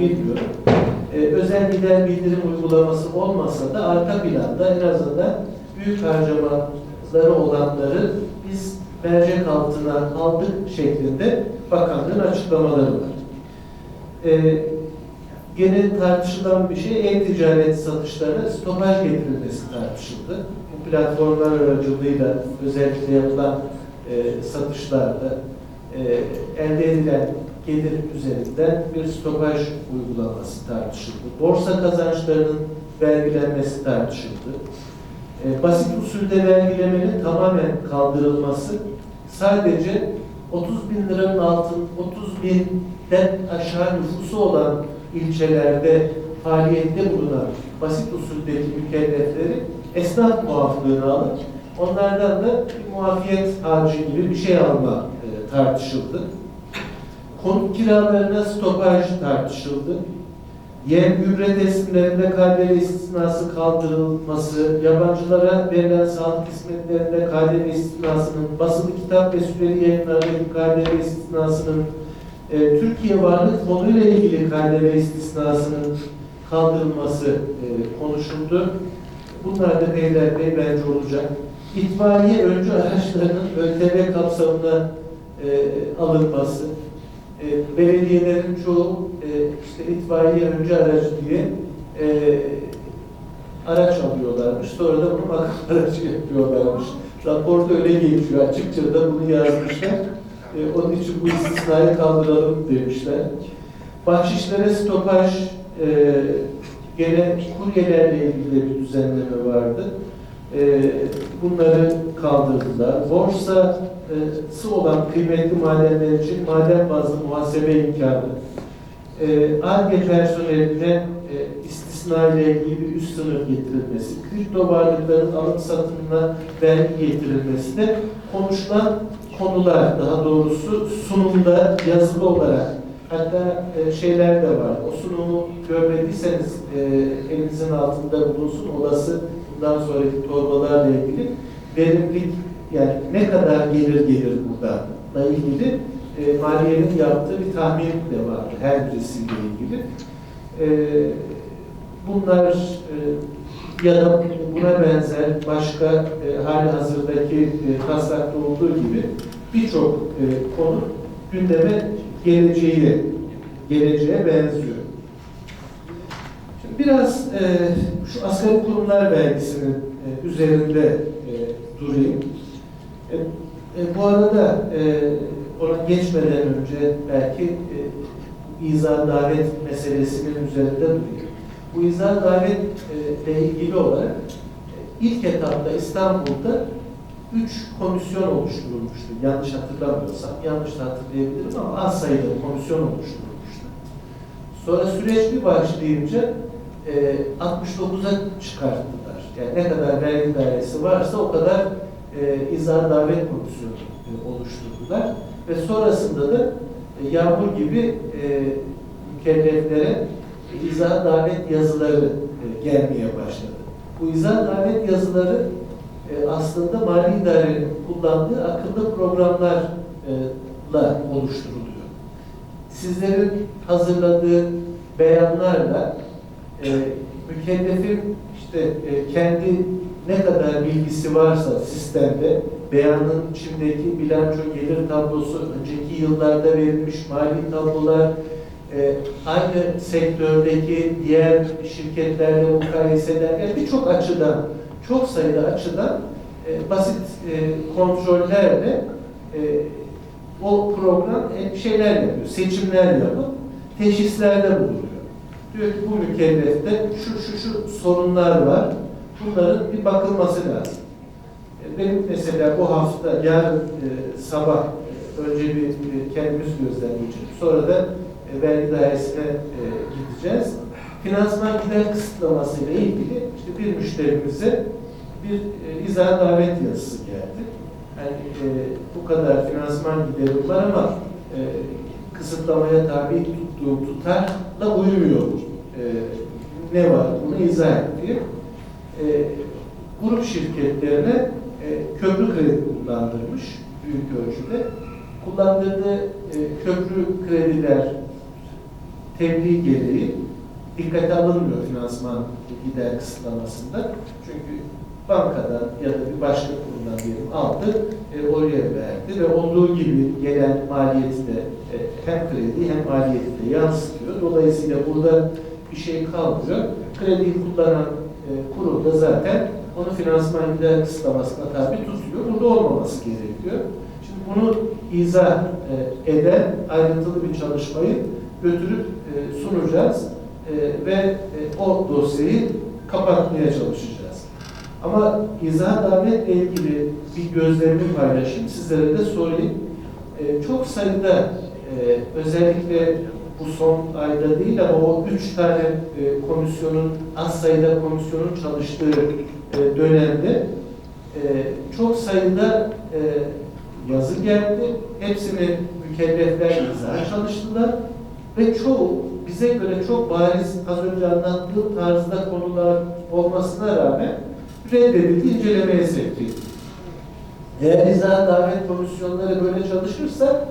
bilmiyorum. Ee, özel gider bildirim uygulaması olmasa da arka planda en azından büyük harcamaları olanları biz mercek altına aldık şeklinde bakanlığın açıklamaları var. Ee, gene tartışılan bir şey e-ticaret satışlarına stopaj getirilmesi tartışıldı. Bu platformlar aracılığıyla özellikle yapılan e, satışlarda e, elde edilen gelir üzerinden bir stopaj uygulaması tartışıldı. Borsa kazançlarının vergilenmesi tartışıldı. E, basit usulde vergilemenin tamamen kaldırılması sadece 30 bin liranın altın 30 binden aşağı nüfusu olan ilçelerde faaliyette bulunan basit usuldeki mükellefleri esnaf muaflığını alıp onlardan da bir muafiyet harcı gibi bir şey alma e, tartışıldı. Konut kiralarına stopaj tartışıldı. Yem gübre teslimlerinde KDV istisnası kaldırılması, yabancılara verilen sağlık hizmetlerinde KDV istisnasının, basılı kitap ve süreli yayınlardaki KDV istisnasının, e, Türkiye Varlık Fonu ile ilgili KDV istisnasının kaldırılması e, konuşuldu. Bunlar da beylerbeyi bence olacak. İtfaiye öncü araçlarının ÖTV kapsamına e, alınması, e, belediyelerin çoğu e, işte itfaiye öncü aracı diye e, araç alıyorlarmış. Sonra da bunu makam aracı yapıyorlarmış. Raporda öyle geçiyor. Açıkça da bunu yazmışlar. E, onun için bu istisnayı kaldıralım demişler. Bahşişlere stopaj e, gene kuryelerle ilgili bir düzenleme vardı. E, bunları kaldırdılar. Borsası olan kıymetli madenler için maden bazlı muhasebe imkanı. E, ARGE personeline e, istisna ile ilgili bir üst sınır getirilmesi, kripto varlıkların alım satımına vergi getirilmesi de konuşulan konular, daha doğrusu sunumda yazılı olarak hatta e, şeyler de var. O sunumu görmediyseniz e, elinizin altında bulunsun. Olası bundan sonraki torbalarla ilgili verimlilik yani ne kadar gelir gelir buradan ilgili e, maliyenin yaptığı bir tahmin de var her birisiyle ilgili. E, bunlar e, ya da buna benzer başka e, hali hazırdaki e, taslakta olduğu gibi birçok e, konu gündeme geleceği geleceğe benziyor. Biraz e, şu asgari kurumlar vergisinin e, üzerinde e, durayım. E, e, bu arada e, ona geçmeden önce belki e, izah davet meselesinin üzerinde durayım. Bu izah davet e, ile ilgili olarak e, ilk etapta İstanbul'da üç komisyon oluşturulmuştu. Yanlış hatırlamıyorsam, yanlış hatırlayabilirim ama az sayıda komisyon oluşturulmuştu. Sonra süreç bir başlayınca 69'a çıkarttılar. Yani ne kadar vergi dairesi varsa o kadar e, izah davet komisyonu e, oluşturdular. Ve sonrasında da e, yağmur gibi e, mükelleflere e, izah davet yazıları e, gelmeye başladı. Bu izah davet yazıları e, aslında mali idarenin kullandığı akıllı programlarla oluşturuluyor. Sizlerin hazırladığı beyanlarla e, mükellefin işte e, kendi ne kadar bilgisi varsa sistemde beyanın içindeki bilanço gelir tablosu, önceki yıllarda verilmiş mali tablolar, e, aynı sektördeki diğer şirketlerle mukayese ederken birçok açıdan, çok sayıda açıdan e, basit e, kontrollerle e, o program e, şeyler yapıyor, seçimler yapıp teşhislerde bulunuyor. Diyor ki bu mükellefte şu şu şu sorunlar var, bunların bir bakılması lazım. E, benim mesela bu hafta, yarın e, sabah e, önce bir e, kendimiz gözlemleyeceğiz. Sonra da e, vergi dairesine e, gideceğiz. Finansman gider kısıtlaması ile ilgili işte bir müşterimize bir e, izah davet yazısı geldi. Yani e, bu kadar finansman giderim var ama e, kısıtlamaya tabi tuttuğu tutarla uymuyor. E, ne var? Bunu izah et diye. E, grup şirketlerine e, köprü kredi kullandırmış büyük ölçüde. Kullandırdığı e, köprü krediler tebliğ gereği dikkate alınmıyor finansman gider kısıtlamasında. Çünkü bankadan ya da bir başka kurumdan diyelim aldı, e, oraya verdi ve olduğu gibi gelen maliyeti de e, hem kredi hem maliyeti de yansıtıyor. Dolayısıyla burada bir şey kalmıyor. Krediyi kullanan e, kurum da zaten onu finansman gider kısıtlamasına tabi tutuyor. Burada olmaması gerekiyor. Şimdi bunu izah e, eden ayrıntılı bir çalışmayı götürüp e, sunacağız e, ve e, o dosyayı kapatmaya çalışacağız. Ama izah davetle ilgili bir gözlerimi paylaşayım, sizlere de sorayım. E, çok sayıda e, özellikle bu son ayda değil ama o üç tane e, komisyonun, az sayıda komisyonun çalıştığı e, dönemde e, çok sayıda e, yazı geldi. Hepsini mükellefler izah çalıştılar ve çoğu bize göre çok bariz az önce anlattığım tarzda konular olmasına rağmen reddedildi, incelemeye sevk edildi. Eğer izah davet komisyonları böyle çalışırsa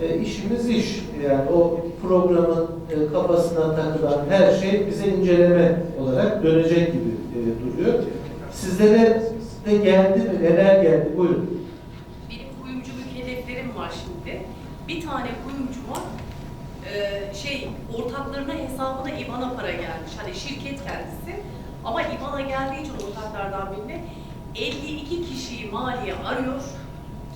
e, işimiz iş. Yani o programın e, kafasına takılan her şey bize inceleme olarak dönecek gibi e, duruyor. Sizlere de geldi mi? Neler geldi? Buyurun. Benim kuyumcu mükelleflerim var şimdi. Bir tane kuyumcuma e, şey ortaklarına hesabına IBAN'a para gelmiş. Hani şirket kendisi. Ama IBAN'a geldiği için ortaklardan birine 52 kişiyi maliye arıyor.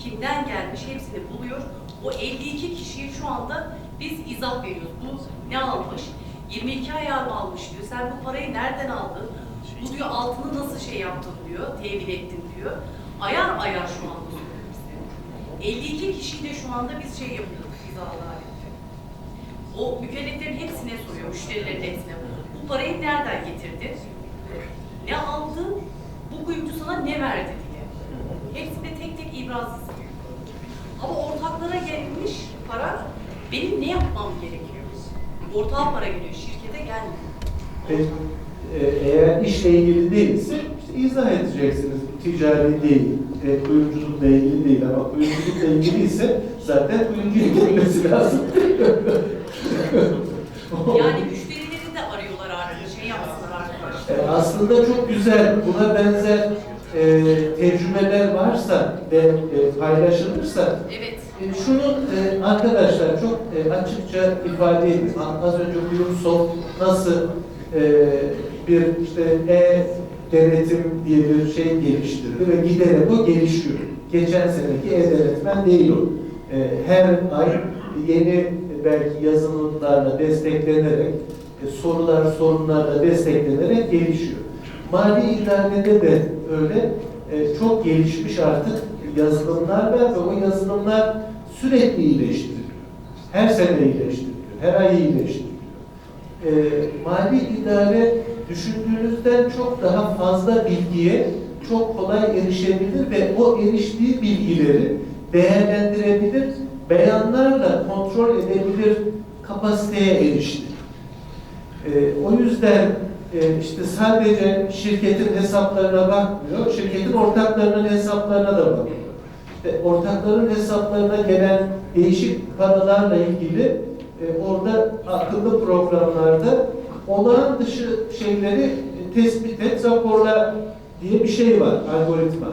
Kimden gelmiş hepsini buluyor. O 52 kişiyi şu anda biz izah veriyoruz. Bu ne almış? 22 ayar mı almış diyor. Sen bu parayı nereden aldın? Bu diyor altını nasıl şey yaptın diyor. Temin ettin diyor. Ayar ayar şu anda bize. 52 kişiyle şu anda biz şey yapıyoruz izah adaleti. O mükelleflerin hepsine soruyor, müşterilerin hepsine. Bu parayı nereden getirdin? Ne aldın? Bu kuyumcu sana ne verdi diye. Hepsinde tek tek ibraz istiyor. Ama ortaklara gelmiş para, benim ne yapmam gerekiyor? Ortağa para geliyor, şirkete gelmiyor. Peki, e, eğer işle ilgili değilse işte izah edeceksiniz. Ticari değil, e, kuyumculukla ilgili değil ama kuyumculukla ilgiliyse zaten kuyumcuya gitmesi lazım. Yani müşterileri de arıyorlar artık, şey yapsınlar arkadaşlar. E, aslında çok güzel, buna benzer e, tecrübeler varsa ve e, paylaşılırsa Evet. E, Şunu e, arkadaşlar çok e, açıkça ifade edeyim. Az önce Kuyumsoft nasıl e, bir işte e denetim diye bir şey geliştirdi ve giderek o gelişiyor. Geçen seneki e-denetmen değil o. E, her ay yeni belki yazılımlarla desteklenerek e, sorular sorunlarla desteklenerek gelişiyor. Mali idarede de öyle e, çok gelişmiş artık yazılımlar var ve o yazılımlar sürekli iyileştiriliyor. Her sene iyileştiriliyor, her ay iyileştiriliyor. E, mali idare düşündüğünüzden çok daha fazla bilgiye çok kolay erişebilir ve o eriştiği bilgileri değerlendirebilir, beyanlarla kontrol edebilir kapasiteye erişti. E, o yüzden e, işte sadece şirketin hesaplarına bakmıyor, şirketin ortaklarının hesaplarına da bakıyor. İşte ortakların hesaplarına gelen değişik paralarla ilgili e, orada akıllı programlarda olağan dışı şeyleri e, tespit et, raporla diye bir şey var, algoritma.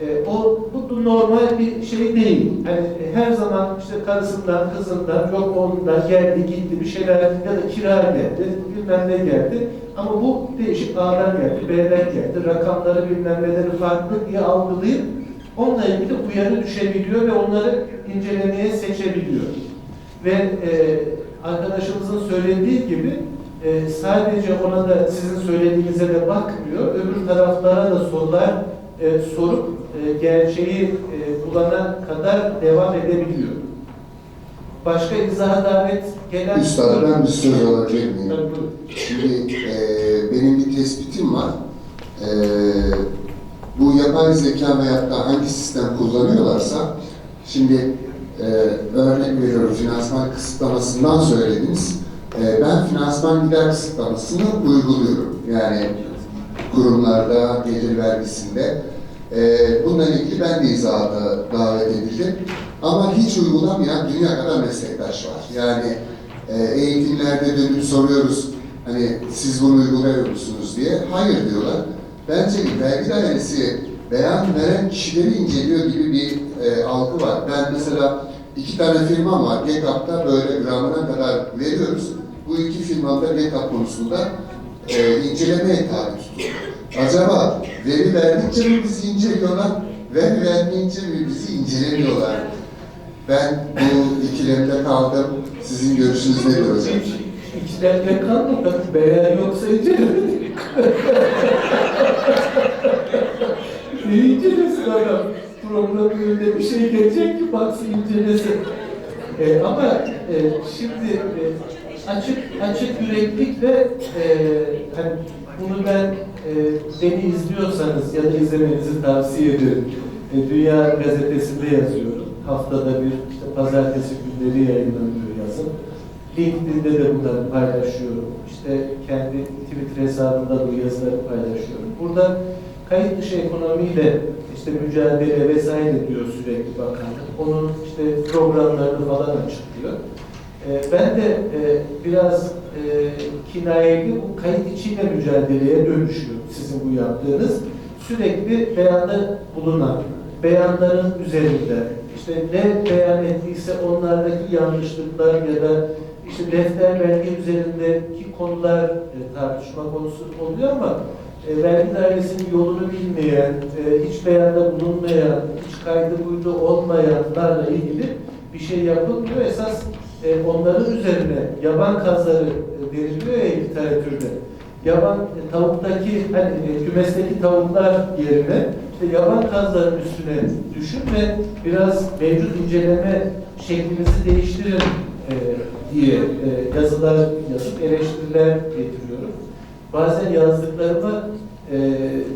E, o bu normal bir şey değil. Hani e, her zaman işte karısından, kızından, yok ondan geldi gitti bir şeyler ya da kira geldi, bilmem ne geldi. Ama bu değişik A'dan geldi, B'den geldi, rakamları bilmem neleri farklı diye algılayıp onunla ilgili uyarı düşebiliyor ve onları incelemeye seçebiliyor. Ve e, arkadaşımızın söylediği gibi e, sadece ona da sizin söylediğinize de bakmıyor, öbür taraflara da sorular e, sorup e, gerçeği e, bulana kadar devam edebiliyor. Başka izah davet gelen... Üstad ben bir söz alabilir miyim? Şimdi e, benim bir tespitim var. E, bu yapay zeka veyahut da hangi sistem kullanıyorlarsa şimdi e, örnek veriyorum finansman kısıtlamasından söylediniz. E, ben finansman gider kısıtlamasını uyguluyorum. Yani kurumlarda, gelir vergisinde. E, bununla ilgili ben de izahata davet edildim. Ama hiç uygulamayan dünya kadar meslektaş var. Yani e, eğitimlerde dönüp soruyoruz hani siz bunu uyguluyor musunuz diye. Hayır diyorlar. Bence vergi dairesi beyan veren kişileri inceliyor gibi bir e, algı var. Ben mesela iki tane firmam var. GECAP'ta böyle gramına kadar veriyoruz. Bu iki firmada GECAP konusunda e, incelemeye tabi tutuyor. Acaba veri verdikçe mi bizi inceliyorlar, veri vermeyince mi bizi incelemiyorlar? Ben bu ikilemde kaldım. Sizin görüşünüz nedir hocam? Hiç içlerinde kalmadı. Beğen yoksa incelemedik. ne incelesin adam? Programın önünde bir şey gelecek ki baksın incelesin. E, ama e, şimdi e, açık açık yüreklik ve e, hani bunu ben e, beni izliyorsanız ya da izlemenizi tavsiye ederim. E, Dünya gazetesinde yazıyorum. Haftada bir işte pazartesi günleri yayınlanıyor yazın. LinkedIn'de de bunları paylaşıyorum. İşte kendi Twitter hesabımda bu yazıları paylaşıyorum. Burada kayıt dışı ekonomiyle işte mücadele vesaire diyor sürekli bakanlık. Onun işte programlarını falan açıklıyor. Ee, ben de e, biraz e, kinayeli bu kayıt içiyle mücadeleye dönüşüyor sizin bu yaptığınız. Sürekli beyanda bulunan, beyanların üzerinde, işte ne beyan ettiyse onlardaki yanlışlıklar ya da işte defter belge üzerindeki konular e, tartışma konusu oluyor ama e, vergi dairesinin yolunu bilmeyen, e, hiç beyanda bulunmayan, hiç kaydı buydu olmayanlarla ilgili bir şey yapılmıyor. Esas e, onların üzerine yaban kazları e, veriliyor ya literatürde. Yaban e, tavuktaki, hani e, kümesteki tavuklar yerine işte yaban kazların üstüne düşün ve biraz mevcut inceleme şeklimizi değiştirin e, diye e, yazılar yazıp eleştiriler getiriyorum. Bazen yazdıklarıma e,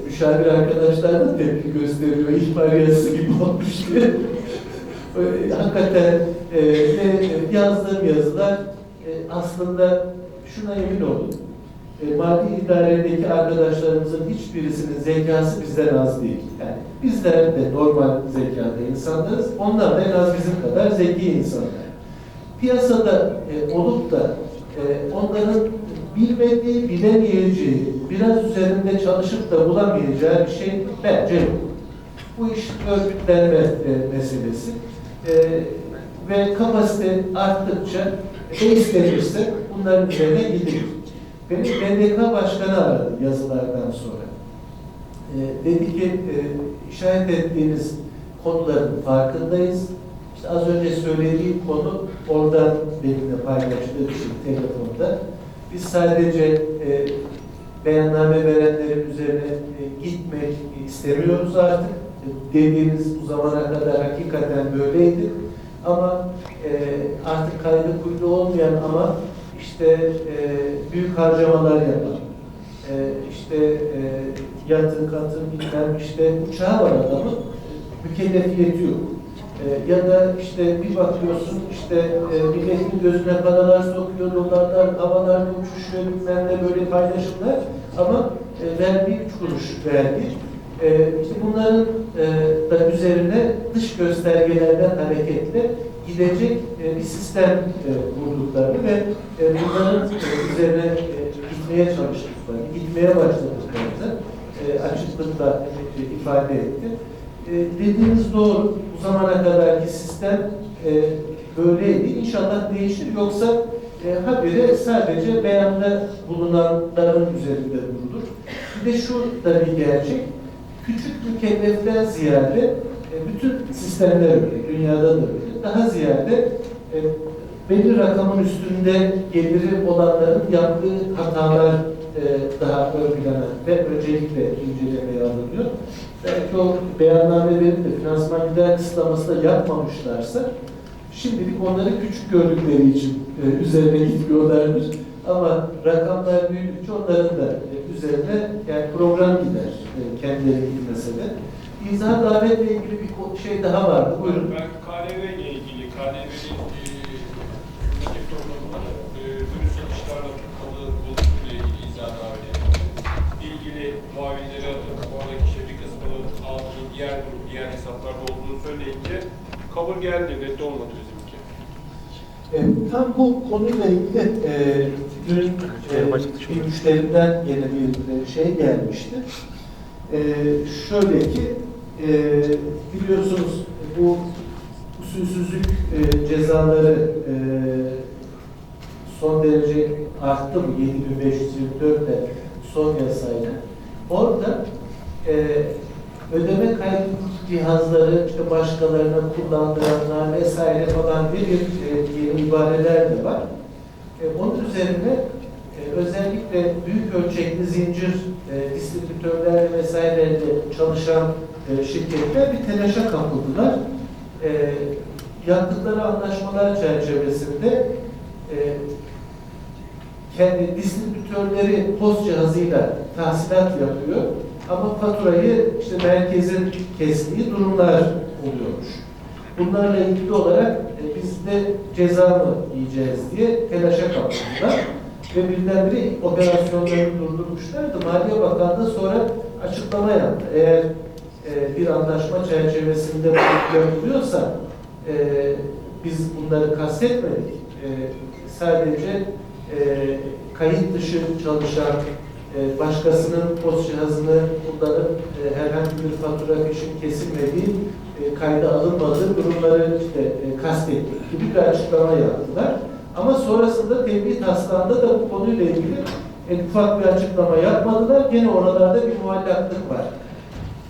müşavir arkadaşlar da tepki gösteriyor. İhbar gibi olmuş diye. Hakikaten e, ve yazdığım yazılar e, aslında şuna emin olun. E, mali idaredeki arkadaşlarımızın hiçbirisinin zekası bizden az değil. Yani bizler de normal zekada insanlarız. Onlar da en az bizim kadar zeki insanlar. Piyasada e, olup da e, onların bilmediği, bilemeyeceği, biraz üzerinde çalışıp da bulamayacağı bir şey bence yok. Bu iş örgütlenme e, meselesi. E, ve kapasite arttıkça ne istenirse bunların üzerine gidilir. Beni BDK Başkanı aradı yazılardan sonra. E, dedi ki e, işaret ettiğiniz konuların farkındayız. İşte az önce söylediğim konu oradan benimle paylaştığı için telefonda. Biz sadece e, beyanname verenlerin üzerine e, gitmek istemiyoruz artık. Dediğiniz bu zamana kadar hakikaten böyleydi. Ama e, artık kaydı kuydu olmayan ama işte e, büyük harcamalar yapan, e, işte e, yatın katın bilmem işte uçağı var adamın, mükellefiyeti yok. E, ya da işte bir bakıyorsun işte e, milletin gözüne paralar sokuyor, dolarlar havalarda uçuşuyor bilmem ne böyle paylaşımlar ama e, vergi üç kuruş vergi. E, işte bunların e, da üzerine dış göstergelerden hareketle gidecek e, bir sistem e, kurduklarını ve e, bunların e, üzerine e, gitmeye çalıştıklarını, gitmeye başladıklarını e, açıklıkla e, ifade etti. E, dediğiniz doğru. Bu zamana kadarki sistem e, böyleydi. İnşallah değişir. Yoksa e, habire sadece beyanda bulunanların üzerinde durulur. Bir de şu da bir gerçek. Küçük mükelleften ziyade e, bütün sistemler öyle, dünyada da öyle. Daha ziyade e, belli rakamın üstünde geliri olanların yaptığı hatalar e, daha ön plana ve öncelikle incelemeye alınıyor. Belki o beyannamelerin de finansman gider kısıtlaması da yapmamışlarsa şimdilik onları küçük gördükleri için e, üzerine gitmiyorlardır. Ama rakamlar büyüdükçe onların da e, üzerine yani program gider e, kendileri gitmese de. İzah davetle ilgili bir şey daha vardı. Buyurun. Ben KDV ile ilgili, KDV'nin ülkedeki programları, e, ürün satışlarla tutmalı buluşuyla ilgili izah davet ettim. İlgili muavinleri atıp oradaki bir kısmının aldığı diğer grup, diğer hesaplarda olduğunu söyleyince kabul geldi, reddi olmadı bizimki. E, tam bu konuyla ilgili e, dün e, bir müşterimden yine bir e, şey gelmişti. E, şöyle ki e, biliyorsunuz bu usulsüzlük e, cezaları e, son derece arttı mı? 7524 de son yasayla. Orada e, ödeme kayıt cihazları işte başkalarına kullandıranlar vesaire falan bir bir e, ibareler de var. E, onun üzerine e, özellikle büyük ölçekli zincir e, distribütörler vesaireyle çalışan e, şirketler bir telaşa kapıldılar. E, yaptıkları anlaşmalar çerçevesinde e, kendi distribütörleri post cihazıyla tahsilat yapıyor. Ama faturayı işte merkezin kestiği durumlar oluyormuş. Bunlarla ilgili olarak e, biz de ceza mı yiyeceğiz diye telaşa kapıldılar. Ve birdenbire operasyonları durdurmuşlardı. Maliye Bakanlığı sonra açıklama yaptı. Eğer e, bir anlaşma çerçevesinde bu yapılıyorsa e, biz bunları kastetmedik. E, sadece e, kayıt dışı çalışan e, başkasının post cihazını kullanıp e, herhangi bir fatura fişin kesilmediği, e, kayda alınmadığı durumları işte e, kastettik gibi bir açıklama yaptılar. Ama sonrasında tevhid taslağında da bu konuyla ilgili e, ufak bir açıklama yapmadılar. Gene oralarda bir muallaklık var.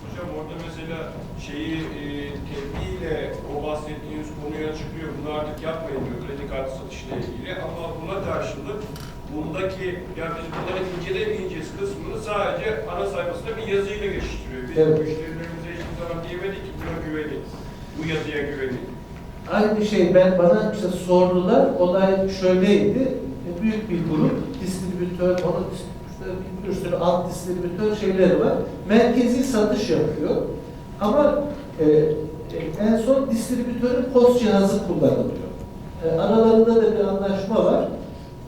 Hocam orada mesela şeyi e, tebliğle o bahsettiğiniz konuya çıkıyor. Bunu artık yapmayın diyor kredi kartı satışıyla ilgili. Ama buna karşılık bundaki ya biz bunları incelemeyeceğiz kısmını sadece ana sayfasında bir yazıyla geçiştiriyor. Biz Evet. müşterilerimize hiçbir zaman diyemedik ki buna güvenin. Bu yazıya güvenin. Aynı şey ben bana işte sordular. Olay şöyleydi. E, Büyük bir grup distribütör, onun distribütör, bir sürü alt distribütör şeyleri var. Merkezi satış yapıyor. Ama e, e, en son distribütörün post cihazı kullanılıyor. E, aralarında da bir anlaşma var.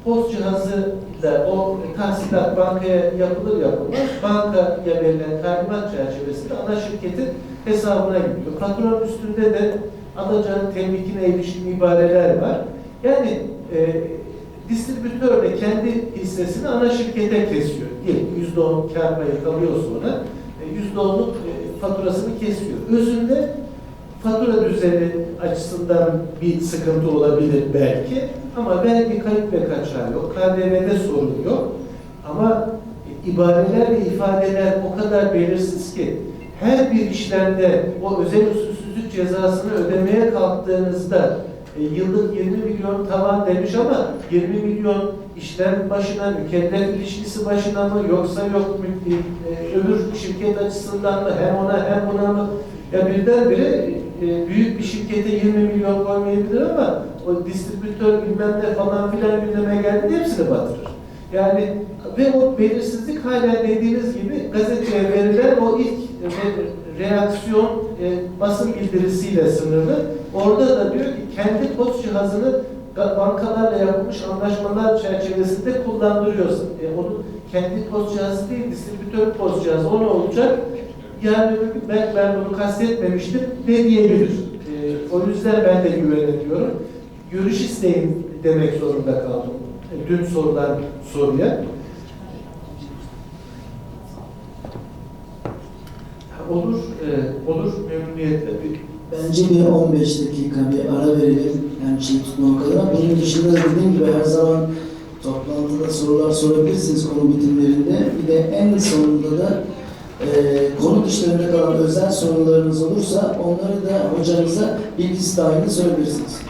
Post cihazı ile o tahsilat bankaya yapılır yapılmaz bankaya verilen talimat çerçevesinde ana şirketin hesabına gidiyor. Faturanın üstünde de alacağın temlikine ilişkin ibareler var. Yani e, distribütör de kendi hissesini ana şirkete kesiyor. Diyelim yüzde on kar payı kalıyor sonra e, yüzde onluk e, faturasını kesiyor. Özünde fatura düzeni açısından bir sıkıntı olabilir belki ama vergi kayıp ve kaçağı yok. KDV'de sorun yok. Ama ibareler ve ifadeler o kadar belirsiz ki her bir işlemde o özel cezasını ödemeye kalktığınızda e, yıllık 20 milyon tavan demiş ama 20 milyon işlem başına, mükellef ilişkisi başına mı yoksa yok mü, e, öbür şirket açısından mı hem ona hem buna mı ya birdenbire e, büyük bir şirkete 20 milyon koymayabilir ama o distribütör bilmem ne falan filan gündeme geldi hepsini batırır. Yani ve o belirsizlik hala dediğiniz gibi gazeteye verilen o ilk re- reaksiyon e, basın bildirisiyle sınırlı. Orada da diyor ki kendi post cihazını bankalarla yapılmış anlaşmalar çerçevesinde kullandırıyorsun. E, onun kendi post cihazı değil, distribütör post cihazı. O ne olacak? Yani ben, ben bunu kastetmemiştim de diyebilir. E, o yüzden ben de güven ediyorum. Görüş isteyin demek zorunda kaldım. E, dün sorulan soruya. Olur, e, olur memnuniyetle. Bence bir 15 dakika bir ara verelim. Yani şey tutmak kadar. Bunun dışında dediğim gibi her zaman toplantıda sorular sorabilirsiniz konu bitimlerinde. Bir de en sonunda da e, konu dışlarında kalan özel sorularınız olursa onları da hocamıza bilgisi dahilinde sorabilirsiniz.